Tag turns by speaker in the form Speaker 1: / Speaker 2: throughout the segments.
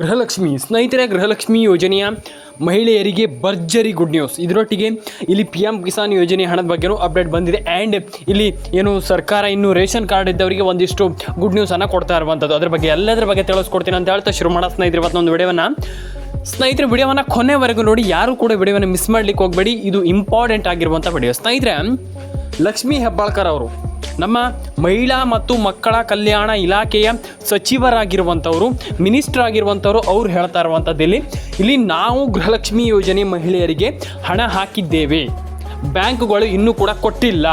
Speaker 1: ಗೃಹಲಕ್ಷ್ಮಿ, ಸ್ನೇಹಿತರೆ, ಗೃಹಲಕ್ಷ್ಮಿ ಯೋಜನೆಯ ಮಹಿಳೆಯರಿಗೆ ಭರ್ಜರಿ ಗುಡ್ ನ್ಯೂಸ್ ಇದರೊಟ್ಟಿಗೆ ಇಲ್ಲಿ ಪಿ ಎಂ ಕಿಸಾನ್ ಯೋಜನೆ ಹಣದ ಬಗ್ಗೆನೂ ಅಪ್ಡೇಟ್ ಬಂದಿದೆ. ಆ್ಯಂಡ್ ಇಲ್ಲಿ ಏನು ಸರ್ಕಾರ ಇನ್ನು ರೇಷನ್ ಕಾರ್ಡ್ ಇದ್ದವರಿಗೆ ಒಂದಿಷ್ಟು ಗುಡ್ ನ್ಯೂಸನ್ನು ಕೊಡ್ತಾ ಇರುವಂಥದ್ದು ಅದ್ರ ಬಗ್ಗೆ ಎಲ್ಲದರ ಬಗ್ಗೆ ತಿಳಿಸ್ಕೊಡ್ತೀನಿ ಅಂತ ಹೇಳ್ತಾ ಶುರು ಮಾಡೋ ಸ್ನೇಹಿತರೆ ಇವತ್ತೊಂದು ವಿಡಿಯೋವನ್ನು. ಸ್ನೇಹಿತರ, ವಿಡಿಯೋವನ್ನು ಕೊನೆವರೆಗೂ ನೋಡಿ. ಯಾರು ಕೂಡ ವಿಡಿಯೋವನ್ನು ಮಿಸ್ ಮಾಡ್ಲಿಕ್ಕೆ ಹೋಗಬೇಡಿ. ಇದು ಇಂಪಾರ್ಟೆಂಟ್ ಆಗಿರುವಂಥ ವಿಡಿಯೋ ಸ್ನೇಹಿತರೆ, ಲಕ್ಷ್ಮೀ ಹೆಬ್ಬಾಳ್ಕರ್ ಅವರು ನಮ್ಮ ಮಹಿಳಾ ಮತ್ತು ಮಕ್ಕಳ ಕಲ್ಯಾಣ ಇಲಾಖೆಯ ಸಚಿವರಾಗಿರುವಂಥವರು, ಮಿನಿಸ್ಟರ್ ಆಗಿರುವಂಥವ್ರು, ಅವ್ರು ಹೇಳ್ತಾ ಇರುವಂಥದ್ದು ಇಲ್ಲಿ. ನಾವು ಗೃಹಲಕ್ಷ್ಮಿ ಯೋಜನೆ ಮಹಿಳೆಯರಿಗೆ ಹಣ ಹಾಕಿದ್ದೇವೆ. ಬ್ಯಾಂಕ್ಗಳು ಇನ್ನೂ ಕೂಡ ಕೊಟ್ಟಿಲ್ಲ.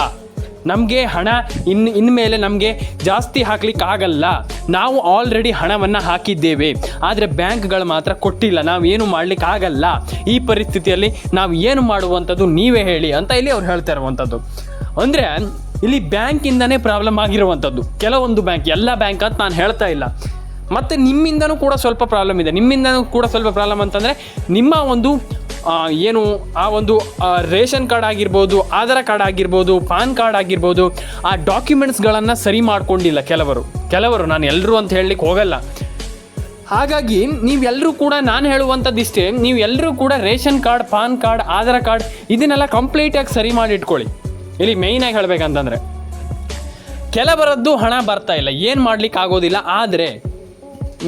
Speaker 1: ನಮಗೆ ಹಣ ಇನ್ನು ಇನ್ಮೇಲೆ ನಮಗೆ ಜಾಸ್ತಿ ಹಾಕ್ಲಿಕ್ಕೆ ಆಗಲ್ಲ. ನಾವು ಆಲ್ರೆಡಿ ಹಣವನ್ನು ಹಾಕಿದ್ದೇವೆ. ಆದರೆ ಬ್ಯಾಂಕ್ಗಳು ಮಾತ್ರ ಕೊಟ್ಟಿಲ್ಲ. ನಾವು ಏನು ಮಾಡಲಿಕ್ಕೆ ಆಗಲ್ಲ. ಈ ಪರಿಸ್ಥಿತಿಯಲ್ಲಿ ನಾವು ಏನು ಮಾಡುವಂಥದ್ದು ನೀವೇ ಹೇಳಿ ಅಂತ ಇಲ್ಲಿ ಅವ್ರು ಹೇಳ್ತಾ ಇರುವಂಥದ್ದು. ಅಂದರೆ ಇಲ್ಲಿ ಬ್ಯಾಂಕಿಂದನೇ ಪ್ರಾಬ್ಲಮ್ ಆಗಿರುವಂಥದ್ದು. ಕೆಲವೊಂದು ಬ್ಯಾಂಕ್, ಎಲ್ಲ ಬ್ಯಾಂಕ್ ಅಂತ ನಾನು ಹೇಳ್ತಾ ಇಲ್ಲ. ಮತ್ತು ನಿಮ್ಮಿಂದನೂ ಕೂಡ ಸ್ವಲ್ಪ ಪ್ರಾಬ್ಲಮ್ ಇದೆ. ನಿಮ್ಮಿಂದನೂ ಕೂಡ ಸ್ವಲ್ಪ ಪ್ರಾಬ್ಲಮ್ ಅಂತಂದರೆ ನಿಮ್ಮ ಒಂದು ಏನು, ಆ ಒಂದು ರೇಷನ್ ಕಾರ್ಡ್ ಆಗಿರ್ಬೋದು, ಆಧಾರ್ ಕಾರ್ಡ್ ಆಗಿರ್ಬೋದು, ಪಾನ್ ಕಾರ್ಡ್ ಆಗಿರ್ಬೋದು, ಆ ಡಾಕ್ಯುಮೆಂಟ್ಸ್ಗಳನ್ನು ಸರಿ ಮಾಡ್ಕೊಂಡಿಲ್ಲ ಕೆಲವರು. ಕೆಲವರು, ನಾನು ಎಲ್ಲರೂ ಅಂತ ಹೇಳಲಿಕ್ಕೆ ಹೋಗಲ್ಲ. ಹಾಗಾಗಿ ನೀವೆಲ್ಲರೂ ಕೂಡ ನಾನು ಹೇಳುವಂಥದ್ದು ಇಷ್ಟೇ ನೀವು ಎಲ್ಲರೂ ಕೂಡ ration card, PAN card, Aadhaar card, ಇದನ್ನೆಲ್ಲ ಕಂಪ್ಲೀಟಾಗಿ ಸರಿ ಮಾಡಿ ಇಟ್ಕೊಳ್ಳಿ. ಇಲ್ಲಿ ಮೇಯ್ನಾಗಿ ಹೇಳಬೇಕಂತಂದರೆ, ಕೆಲವರದ್ದು ಹಣ ಬರ್ತಾ ಇಲ್ಲ, ಏನು ಮಾಡ್ಲಿಕ್ಕೆ ಆಗೋದಿಲ್ಲ, ಆದರೆ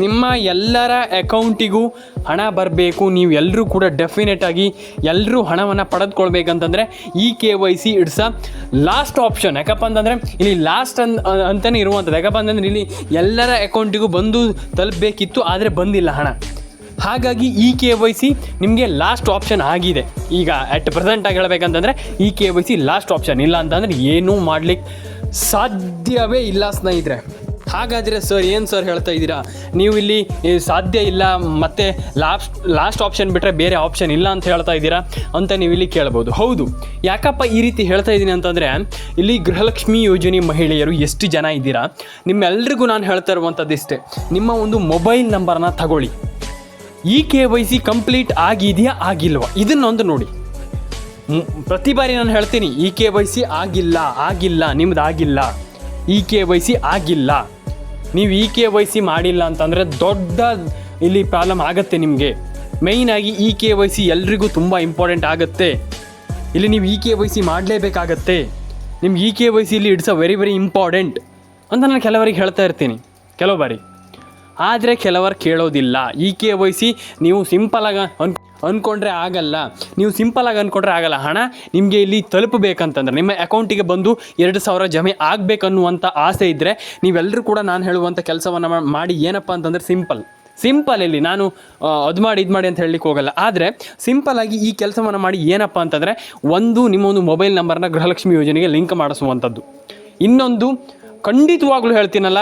Speaker 1: ನಿಮ್ಮ ಎಲ್ಲರ ಅಕೌಂಟಿಗೂ ಹಣ ಬರಬೇಕು, ನೀವು ಎಲ್ಲರೂ ಕೂಡ ಡೆಫಿನೆಟ್ ಆಗಿ ಎಲ್ಲರೂ ಹಣವನ್ನು ಪಡೆದುಕೊಳ್ಬೇಕಂತಂದರೆ E K Y C it's a last option ಯಾಕಪ್ಪ ಅಂತಂದರೆ, ಇಲ್ಲಿ ಲಾಸ್ಟ್ ಅನ್ ಅಂತಲೇ ಇರುವಂಥದ್ದು. ಯಾಕಪ್ಪ ಅಂತಂದರೆ, ಇಲ್ಲಿ ಎಲ್ಲರ ಅಕೌಂಟಿಗೂ ಬಂದು ತಲುಪಬೇಕಿತ್ತು, ಆದರೆ ಬಂದಿಲ್ಲ ಹಣ. ಹಾಗಾಗಿ ಇ ಕೆ ವೈ ಸಿ ನಿಮಗೆ ಲಾಸ್ಟ್ ಆಪ್ಷನ್ ಆಗಿದೆ. ಈಗ ಅಟ್ ಪ್ರೆಸೆಂಟಾಗಿ ಹೇಳ್ಬೇಕಂತಂದರೆ E K Y C last option ಇಲ್ಲ ಅಂತಂದರೆ ಏನೂ ಮಾಡ್ಲಿಕ್ಕೆ ಸಾಧ್ಯವೇ ಇಲ್ಲ ಸ್ನೇಹಿತರೆ. ಹಾಗಾದರೆ ಸರ್ ಏನು ಸರ್ ಹೇಳ್ತಾ ಇದ್ದೀರಾ? ನೀವು ಇಲ್ಲಿ ಸಾಧ್ಯ ಇಲ್ಲ ಮತ್ತು ಲಾಸ್ಟ್ ಲಾಸ್ಟ್ ಆಪ್ಷನ್ ಬಿಟ್ಟರೆ ಬೇರೆ ಆಪ್ಷನ್ ಇಲ್ಲ ಅಂತ ಹೇಳ್ತಾ ಇದ್ದೀರಾ ಅಂತ ನೀವು ಇಲ್ಲಿ ಕೇಳ್ಬೋದು. ಹೌದು. ಯಾಕಪ್ಪ ಈ ರೀತಿ ಹೇಳ್ತಾ ಇದ್ದೀನಿ ಅಂತಂದರೆ ಇಲ್ಲಿ ಗೃಹಲಕ್ಷ್ಮಿ ಯೋಜನೆ ಮಹಿಳೆಯರು ಎಷ್ಟು ಜನ ಇದ್ದೀರಾ? ನಿಮ್ಮೆಲ್ರಿಗೂ ನಾನು ಹೇಳ್ತಾ ಇರುವಂಥದ್ದು ಇಷ್ಟೇ ನಿಮ್ಮ ಒಂದು ಮೊಬೈಲ್ ನಂಬರನ್ನ ತಗೊಳ್ಳಿ. E K Y C complete ಆಗಿದೆಯಾ, ಆಗಿಲ್ವಾ? ಇದನ್ನೊಂದು ನೋಡಿ. ಪ್ರತಿ ಬಾರಿ ನಾನು ಹೇಳ್ತೀನಿ ಇ ಕೆ ವೈ ಸಿ ಆಗಿಲ್ಲ ಆಗಿಲ್ಲ, ನಿಮ್ದು ಆಗಿಲ್ಲ. ಇ ಕೆ ವೈ ಸಿ ಆಗಿಲ್ಲ. ನೀವು ಇ ಕೆ ವೈ ಸಿ ಮಾಡಿಲ್ಲ ಅಂತಂದರೆ ದೊಡ್ಡ ಇಲ್ಲಿ ಪ್ರಾಬ್ಲಮ್ ಆಗುತ್ತೆ ನಿಮಗೆ. ಮೇಯ್ನಾಗಿ ಇ ಕೆ ವೈ ಸಿ ಎಲ್ರಿಗೂ ತುಂಬ ಇಂಪಾರ್ಟೆಂಟ್ ಆಗುತ್ತೆ. ಇಲ್ಲಿ ನೀವು ಇ ಕೆ ವೈ ಸಿ ಮಾಡಲೇಬೇಕಾಗತ್ತೆ. ನಿಮ್ಗೆ ಇ ಕೆ ವೈ ಸಿ ಇಲ್ಲಿ it's a very very important ಅಂತ ನಾನು ಕೆಲವರಿಗೆ ಹೇಳ್ತಾ ಇರ್ತೀನಿ. ಕೆಲವು ಬಾರಿ. ಆದರೆ ಕೆಲವರು ಕೇಳೋದಿಲ್ಲ. ಈ ಕೆ ವೈ ಸಿ ನೀವು ಸಿಂಪಲಾಗಿ ಅನ್ ಅಂದ್ಕೊಂಡ್ರೆ ಆಗಲ್ಲ. ನೀವು ಸಿಂಪಲಾಗಿ ಅಂದ್ಕೊಂಡ್ರೆ ಆಗಲ್ಲ. ಹಣ ನಿಮಗೆ ಇಲ್ಲಿ ತಲುಪಬೇಕಂತಂದ್ರೆ, ನಿಮ್ಮ ಅಕೌಂಟಿಗೆ ಬಂದು ಎರಡು ಸಾವಿರ ಜಮೆ ಆಗಬೇಕನ್ನುವಂಥ ಆಸೆ ಇದ್ದರೆ ನೀವೆಲ್ಲರೂ ಕೂಡ ನಾನು ಹೇಳುವಂಥ ಕೆಲಸವನ್ನು ಮಾಡಿ ಏನಪ್ಪ ಅಂತಂದರೆ ಸಿಂಪಲ್ ಸಿಂಪಲ್ ಇಲ್ಲಿ ನಾನು ಅದು ಮಾಡಿ, ಇದು ಮಾಡಿ ಅಂತ ಹೇಳಲಿಕ್ಕೆ ಹೋಗಲ್ಲ. ಆದರೆ ಸಿಂಪಲಾಗಿ ಈ ಕೆಲಸವನ್ನು ಮಾಡಿ ಏನಪ್ಪ ಅಂತಂದರೆ, ಒಂದು ನಿಮ್ಮ ಒಂದು ಮೊಬೈಲ್ ನಂಬರ್ನ ಗೃಹಲಕ್ಷ್ಮಿ ಯೋಜನೆಗೆ ಲಿಂಕ್ ಮಾಡಿಸುವಂಥದ್ದು ಇನ್ನೊಂದು ಖಂಡಿತವಾಗ್ಲೂ ಹೇಳ್ತೀನಲ್ಲ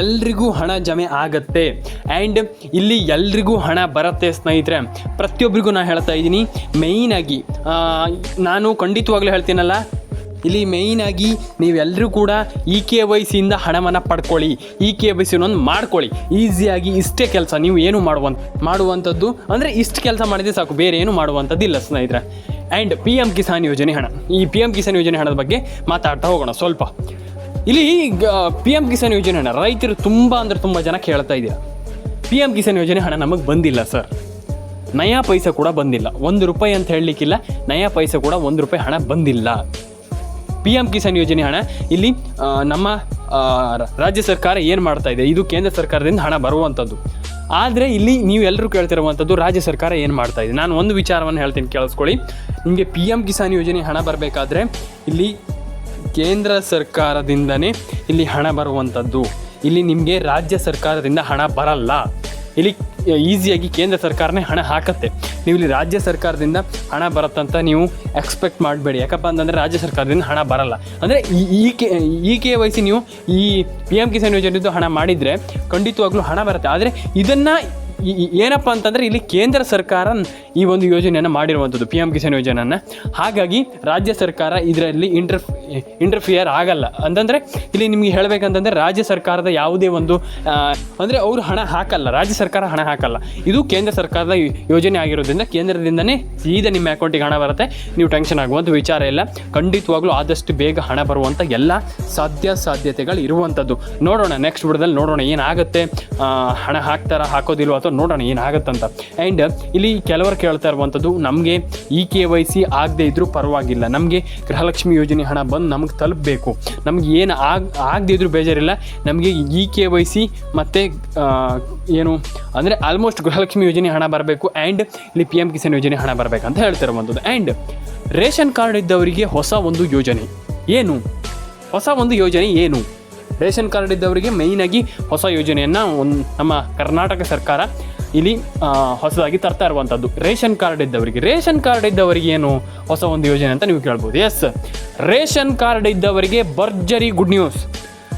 Speaker 1: ಎಲ್ರಿಗೂ ಹಣ ಜಮೆ ಆಗತ್ತೆ. ಆ್ಯಂಡ್ ಇಲ್ಲಿ ಎಲ್ರಿಗೂ ಹಣ ಬರುತ್ತೆ ಸ್ನೇಹಿತರೆ. ಪ್ರತಿಯೊಬ್ಬರಿಗೂ ನಾನು ಹೇಳ್ತಾ ಇದ್ದೀನಿ ಮೇಯ್ನಾಗಿ ನಾನು ಖಂಡಿತವಾಗ್ಲೂ ಹೇಳ್ತೀನಲ್ಲ, ಇಲ್ಲಿ ಮೇಯ್ನಾಗಿ ನೀವೆಲ್ಲರೂ ಕೂಡ ಇ ಕೆ ವೈ ಸಿಯಿಂದ ಹಣವನ್ನು ಪಡ್ಕೊಳ್ಳಿ. ಇ ಕೆ ವೈ ಸಿನೊಂದು ಮಾಡ್ಕೊಳ್ಳಿ. ಈಸಿಯಾಗಿ ಇಷ್ಟೇ ಕೆಲಸ ನೀವು ಏನು ಮಾಡುವಂತ, ಮಾಡುವಂಥದ್ದು, ಅಂದರೆ ಇಷ್ಟು ಕೆಲಸ ಮಾಡಿದರೆ ಸಾಕು, ಬೇರೆ ಏನು ಮಾಡುವಂಥದ್ದಿಲ್ಲ ಸ್ನೇಹಿತರೆ. ಆ್ಯಂಡ್ ಪಿ ಎಂ ಕಿಸಾನ್ ಯೋಜನೆ ಹಣ. ಈ ಪಿ ಎಂ ಕಿಸಾನ್ ಯೋಜನೆ ಹಣದ ಬಗ್ಗೆ ಮಾತಾಡ್ತಾ ಹೋಗೋಣ, ಸ್ವಲ್ಪ. ಇಲ್ಲಿ ಪಿ ಎಂ ಕಿಸಾನ್ ಯೋಜನೆ ಹಣ ರೈತರು ತುಂಬ ಅಂದರೆ ತುಂಬ ಜನ ಕೇಳ್ತಾ ಇದ್ದೀರಾ. ಪಿ ಎಂ ಕಿಸಾನ್ ಯೋಜನೆ ಹಣ ನಮಗೆ ಬಂದಿಲ್ಲ ಸರ್ ನಯಾ ಪೈಸೆ ಕೂಡ ಬಂದಿಲ್ಲ. ಒಂದು ರೂಪಾಯಿ ಅಂತ ಹೇಳಲಿಕ್ಕಿಲ್ಲ, ನಯಾ ಪೈಸೆ ಕೂಡ ಒಂದು ರೂಪಾಯಿ ಹಣ ಬಂದಿಲ್ಲ. ಪಿ ಎಂ ಕಿಸಾನ್ ಯೋಜನೆ ಹಣ, ಇಲ್ಲಿ ನಮ್ಮ ರಾಜ್ಯ ಸರ್ಕಾರ ಏನು ಮಾಡ್ತಾ ಇದೆ? ಇದು ಕೇಂದ್ರ ಸರ್ಕಾರದಿಂದ ಹಣ ಬರುವಂಥದ್ದು ಆದರೆ ಇಲ್ಲಿ ನೀವು ಎಲ್ಲರೂ ಕೇಳ್ತಿರುವಂಥದ್ದು ರಾಜ್ಯ ಸರ್ಕಾರ ಏನು ಮಾಡ್ತಾ ಇದೆ? ನಾನು ಒಂದು ವಿಚಾರವನ್ನು ಹೇಳ್ತೀನಿ, ಕೇಳಿಸ್ಕೊಳ್ಳಿ. ನಿಮಗೆ ಪಿ ಎಂ ಕಿಸಾನ್ ಯೋಜನೆ ಹಣ ಬರಬೇಕಾದ್ರೆ, ಇಲ್ಲಿ ಕೇಂದ್ರ ಸರ್ಕಾರದಿಂದನೇ ಇಲ್ಲಿ ಹಣ ಬರುವಂಥದ್ದು. ಇಲ್ಲಿ ನಿಮಗೆ ರಾಜ್ಯ ಸರ್ಕಾರದಿಂದ ಹಣ ಬರಲ್ಲ. ಇಲ್ಲಿ ಈಸಿಯಾಗಿ ಕೇಂದ್ರ ಸರ್ಕಾರನೇ ಹಣ ಹಾಕತ್ತೆ. ನೀವು ಇಲ್ಲಿ ರಾಜ್ಯ ಸರ್ಕಾರದಿಂದ ಹಣ ಬರುತ್ತಂತ ನೀವು ಎಕ್ಸ್ಪೆಕ್ಟ್ ಮಾಡಬೇಡಿ. ಯಾಕಪ್ಪ ಅಂತಂದರೆ ರಾಜ್ಯ ಸರ್ಕಾರದಿಂದ ಹಣ ಬರಲ್ಲ. ಅಂದರೆ ಈ ಕೆ ಈ ಕೆ ನೀವು ಈ ಪಿ ಎಂ ಕಿಸಾನ್ ಯೋಜನೆಯದ್ದು ಹಣ ಮಾಡಿದರೆ ಖಂಡಿತವಾಗ್ಲೂ ಹಣ ಬರುತ್ತೆ. ಆದರೆ ಇದನ್ನು ಏನಪ್ಪ ಅಂತಂದರೆ ಇಲ್ಲಿ ಕೇಂದ್ರ ಸರ್ಕಾರ ಈ ಒಂದು ಯೋಜನೆಯನ್ನು ಮಾಡಿರುವಂಥದ್ದು ಪಿ ಎಂ ಕಿಸಾನ್ ಯೋಜನೆಯನ್ನು. ಹಾಗಾಗಿ ರಾಜ್ಯ ಸರ್ಕಾರ ಇದರಲ್ಲಿ ಇಂಟರ್ ಇಂಟರ್ಫಿಯರ್ ಆಗಲ್ಲ. ಅಂತಂದರೆ ಇಲ್ಲಿ ನಿಮಗೆ ಹೇಳಬೇಕಂತಂದರೆ ರಾಜ್ಯ ಸರ್ಕಾರದ ಯಾವುದೇ ಒಂದು ಅಂದರೆ ಅವರು ಹಣ ಹಾಕಲ್ಲ, ರಾಜ್ಯ ಸರ್ಕಾರ ಹಣ ಹಾಕಲ್ಲ. ಇದು ಕೇಂದ್ರ ಸರ್ಕಾರದ ಯೋಜನೆ ಆಗಿರೋದ್ರಿಂದ ಕೇಂದ್ರದಿಂದನೇ ಸೀದಾ ನಿಮ್ಮ ಅಕೌಂಟಿಗೆ ಹಣ ಬರುತ್ತೆ. ನೀವು ಟೆನ್ಷನ್ ಆಗುವಂಥ ವಿಚಾರ ಇಲ್ಲ. ಖಂಡಿತವಾಗ್ಲೂ ಆದಷ್ಟು ಬೇಗ ಹಣ ಬರುವಂಥ ಎಲ್ಲ ಸಾಧ್ಯ ಸಾಧ್ಯತೆಗಳು ಇರುವಂಥದ್ದು ನೋಡೋಣ ನೆಕ್ಸ್ಟ್ ಬಿಡದಲ್ಲಿ ನೋಡೋಣ ಏನಾಗುತ್ತೆ. ಹಣ ಹಾಕ್ತಾರಾ, ಹಾಕೋದಿಲ್ವ ಅಥವಾ ಸೊ ನೋಡೋಣ ಏನಾಗುತ್ತಂತ. ಆ್ಯಂಡ್ ಇಲ್ಲಿ ಕೆಲವರು ಕೇಳ್ತಾ ಇರುವಂಥದ್ದು, ನಮಗೆ ಇ ಕೆ ವೈ ಸಿ ಆಗದೇ ಇದ್ದರೂ ಪರವಾಗಿಲ್ಲ. ನಮಗೆ ಗೃಹಲಕ್ಷ್ಮಿ ಯೋಜನೆ ಹಣ ಬಂದು ನಮಗೆ ತಲುಪಬೇಕು. ನಮಗೆ ಏನು ಆಗ, ಆಗದೇ ಇದ್ರೂ ಬೇಜಾರಿಲ್ಲ. ನಮಗೆ ಇ ಕೆ ವೈ ಸಿ ಮತ್ತು ಏನು, ಅಂದರೆ ಆಲ್ಮೋಸ್ಟ್ ಗೃಹಲಕ್ಷ್ಮಿ ಯೋಜನೆ ಹಣ ಬರಬೇಕು ಆ್ಯಂಡ್ ಇಲ್ಲಿ ಪಿ ಎಂ ಕಿಸಾನ್ ಯೋಜನೆ ಹಣ ಬರಬೇಕಂತ ಹೇಳ್ತಿರುವಂಥದ್ದು ಆ್ಯಂಡ್ ರೇಷನ್ ಕಾರ್ಡ್ ಇದ್ದವರಿಗೆ ಹೊಸ ಒಂದು ಯೋಜನೆ. ಏನು? ಹೊಸ ಒಂದು ಯೋಜನೆ ಏನು? ರೇಷನ್ ಕಾರ್ಡ್ ಇದ್ದವರಿಗೆ ಮೇಯ್ನಾಗಿ ಹೊಸ ಯೋಜನೆಯನ್ನು ಒಂದು ನಮ್ಮ ಕರ್ನಾಟಕ ಸರ್ಕಾರ ಇಲ್ಲಿ ಹೊಸದಾಗಿ ತರ್ತಾ ಇರುವಂಥದ್ದು ರೇಷನ್ ಕಾರ್ಡ್ ಇದ್ದವರಿಗೆ. ರೇಷನ್ ಕಾರ್ಡ್ ಇದ್ದವರಿಗೆ ಏನು ಹೊಸ ಒಂದು ಯೋಜನೆ ಅಂತ ನೀವು ಕೇಳ್ಬೋದು. ಎಸ್ ರೇಷನ್ ಕಾರ್ಡ್ ಇದ್ದವರಿಗೆ ಭರ್ಜರಿ ಗುಡ್ ನ್ಯೂಸ್.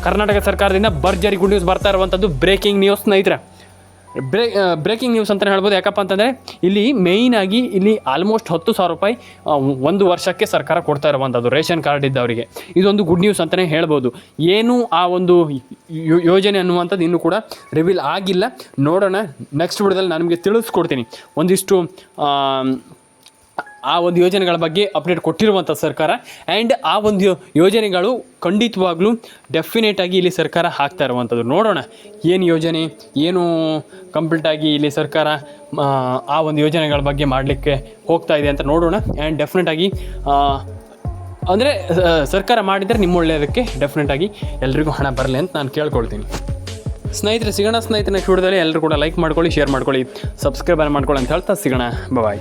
Speaker 1: ಕರ್ನಾಟಕ ಸರ್ಕಾರದಿಂದ ಭರ್ಜರಿ ಗುಡ್ ನ್ಯೂಸ್ ಬರ್ತಾ ಇರುವಂಥದ್ದು ಬ್ರೇಕಿಂಗ್ ನ್ಯೂಸ್ ಸ್ನೇಹಿತರೆ. ಬ್ರೇ ಬ್ರೇಕಿಂಗ್ ನ್ಯೂಸ್ ಅಂತಲೇ ಹೇಳ್ಬೋದು. ಯಾಕಪ್ಪ ಅಂತಂದರೆ, ಇಲ್ಲಿ ಮೇಯ್ನಾಗಿ ಇಲ್ಲಿ ಆಲ್ಮೋಸ್ಟ್ ಹತ್ತು ಸಾವಿರ ರೂಪಾಯಿ ಒಂದು ವರ್ಷಕ್ಕೆ ಸರ್ಕಾರ ಕೊಡ್ತಾ ಇರುವಂಥದ್ದು ರೇಷನ್ ಕಾರ್ಡ್ ಇದ್ದವರಿಗೆ. ಇದೊಂದು ಗುಡ್ ನ್ಯೂಸ್ ಅಂತಲೇ ಹೇಳ್ಬೋದು. ಏನು ಆ ಒಂದು ಯೋಜನೆ ಅನ್ನುವಂಥದ್ದು ಇನ್ನೂ ಕೂಡ ರಿವೀಲ್ ಆಗಿಲ್ಲ. ನೋಡೋಣ ನೆಕ್ಸ್ಟ್ ವಿಡಿಯೋದಲ್ಲಿ ನಾನು ನಿಮಗೆ ತಿಳಿಸ್ಕೊಡ್ತೀನಿ. ಒಂದಿಷ್ಟು ಆ ಒಂದು ಯೋಜನೆಗಳ ಬಗ್ಗೆ ಅಪ್ಡೇಟ್ ಕೊಟ್ಟಿರುವಂಥ ಸರ್ಕಾರ. ಆ್ಯಂಡ್ ಆ ಒಂದು ಯೋಜನೆಗಳು ಖಂಡಿತವಾಗ್ಲೂ ಡೆಫಿನೇಟಾಗಿ ಇಲ್ಲಿ ಸರ್ಕಾರ ಹಾಕ್ತಾ ಇರುವಂಥದ್ದು ನೋಡೋಣ ಏನು ಯೋಜನೆ ಏನು ಕಂಪ್ಲೀಟಾಗಿ ಇಲ್ಲಿ ಸರ್ಕಾರ ಆ, ಒಂದು ಯೋಜನೆಗಳ ಬಗ್ಗೆ ಮಾಡಲಿಕ್ಕೆ ಹೋಗ್ತಾ ಇದೆ ಅಂತ ನೋಡೋಣ. ಆ್ಯಂಡ್ ಡೆಫಿನೆಟಾಗಿ ಅಂದರೆ ಸರ್ಕಾರ ಮಾಡಿದರೆ ನಿಮ್ಮ ಒಳ್ಳೆಯದಕ್ಕೆ ಡೆಫಿನೆಟಾಗಿ ಎಲ್ರಿಗೂ ಹಣ ಬರಲಿ ಅಂತ ನಾನು ಕೇಳ್ಕೊಳ್ತೀನಿ. ಸ್ನೇಹಿತರೆ ಸಿಗೋಣ ಸ್ನೇಹಿತನ ನೆಕ್ಸ್ಟ್ ವಿಡಿಯೋದಲ್ಲಿ ಎಲ್ಲರೂ ಕೂಡ ಲೈಕ್ ಮಾಡ್ಕೊಳ್ಳಿ ಶೇರ್ ಮಾಡ್ಕೊಳ್ಳಿ ಸಬ್ಸ್ಕ್ರೈಬ್ ಮಾಡ್ಕೊಳ್ಳಿ ಅಂತ ಹೇಳ್ತಾ ಸಿಗೋಣ. ಬಾಯ್